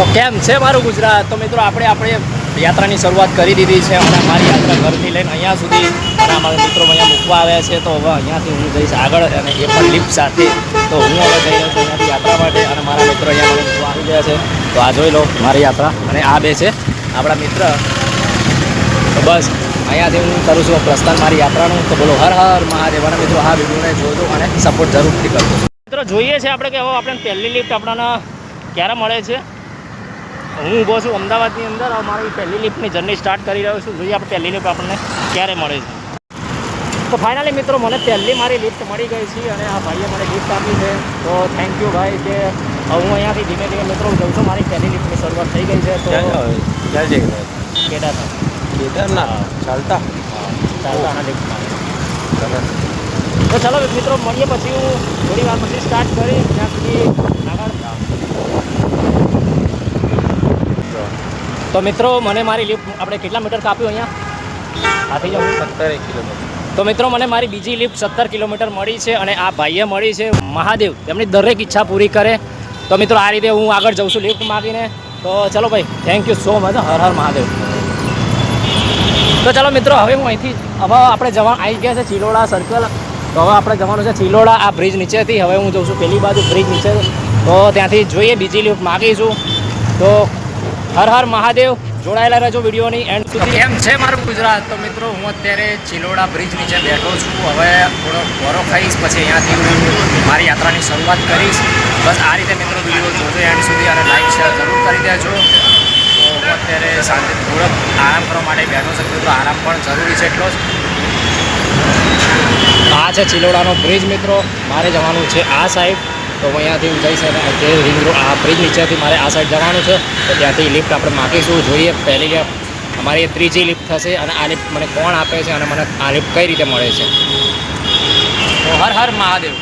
તો કેમ છે મારું ગુજરાત? તો મિત્રો આપણે આપણે યાત્રાની શરૂઆત કરી દીધી છે અને મારી યાત્રા ઘરથી લઈને અહીંયા સુધી અને અમારા મિત્રો અહીંયા મૂકવા આવ્યા છે. તો હવે અહીંયાથી હું જઈશ આગળ અને એ પણ લિફ્ટ સાથે. તો હું હવે જઈ રહ્યો છું અહીંયાથી યાત્રા માટે અને મારા મિત્રો અહીંયા મને મૂકવા આવી ગયા છે. તો આ જોઈ લો મારી યાત્રા અને આ બે છે આપણા મિત્ર. તો બસ, અહીંયાથી હું કરું છું પ્રસ્થાન મારી યાત્રાનું. તો બોલો હર હર મહાદેવ. અને મિત્રો આ વિડીયોને જોજો અને સપોર્ટ જરૂરથી કરજો. મિત્રો જોઈએ છે આપણે કે હવે આપણે પહેલી લિફ્ટ આપણાને ક્યારે મળે છે? હું ઊભો છું અમદાવાદની અંદર. મારી પહેલી લિફ્ટની જર્ની સ્ટાર્ટ કરી રહ્યો છું. જોઈએ આપણે પહેલી લિફ્ટ આપણને ક્યારે મળે છે. તો ફાઇનલી મિત્રો મને પહેલી મારી લિફ્ટ મળી ગઈ છે અને આ ભાઈએ મને લિફ્ટ આપી છે. તો થેન્ક યુ ભાઈ કે હું અહીંયાથી ધીમે ધીમે મિત્રો જઉં છું. મારી પહેલી લિફ્ટની શરૂઆત થઈ ગઈ છે. તો રહ્યા કેડા હતા કેદારનાથ. ચાલતા? ચાલતા આના લિફ્ટમાં તો ચાલો મિત્રો મળીએ પછી હું થોડી વાર પછી સ્ટાર્ટ કરી ત્યાં સુધી આગળ તો મિત્રો મને મારી લિફ્ટ આપણે કેટલા મીટર કાપ્યું અહીંયા? હાથી જાઉં સત્તર એક કિલોમીટર. તો મિત્રો મને મારી બીજી લિફ્ટ સત્તર કિલોમીટર મળી છે અને આ ભાઈએ મળી છે. મહાદેવ તેમની દરેક ઈચ્છા પૂરી કરે. તો મિત્રો આ રીતે હું આગળ જઉં છું લિફ્ટ માગીને. તો ચલો ભાઈ thank you so much Har Har Mahadev. તો ચાલો મિત્રો હવે હું અહીંથી હવે આપણે જવા આવી ગયા છે ચિલોડા સર્કલ તો હવે આપણે જવાનું છે ચિલોડા આ બ્રિજ નીચેથી. હવે હું જઉં છું પેલી બાજુ બ્રિજ નીચે. તો ત્યાંથી જોઈએ બીજી લિફ્ટ માગીશું. તો હર હર મહાદેવ. જોડાયેલા રહેજો વિડીયોની એન્ડ સુધી. કેમ છે મારું ગુજરાત? તો મિત્રો, હું અત્યારે ચિલોડા બ્રિજ નીચે બેઠો છું. હવે થોડો બોરો ખાઈશ, પછી અહીંયાથી હું મારી યાત્રાની શરૂઆત કરીશ. બસ આ રીતે મિત્રો વીડિયો જોજો એન્ડ સુધી અને લાઈક શેર જરૂર કરી દેજો. તો હું અત્યારે સાંજે થોડોક આરામ કરવા માટે બેઠો છું. તો આરામ પણ જરૂરી છે એટલો જ. આ છે ચિલોડાનો બ્રિજ મિત્રો. મારે જવાનું છે આ સાઈડ તો અહીંયાથી હું જઈશ અને જે રિંગ રોડ આ બ્રિજ નીચેથી મારે આ સાઈડ જવાનું છે, તો ત્યાંથી લિફ્ટ આપણે માગીશું. જોઈએ, પહેલી અમારી ત્રીજી લિફ્ટ થશે અને આ લિફ્ટ મને કોણ આપે છે અને મને આ લિફ્ટ કઈ રીતે મળે છે? હર હર મહાદેવ.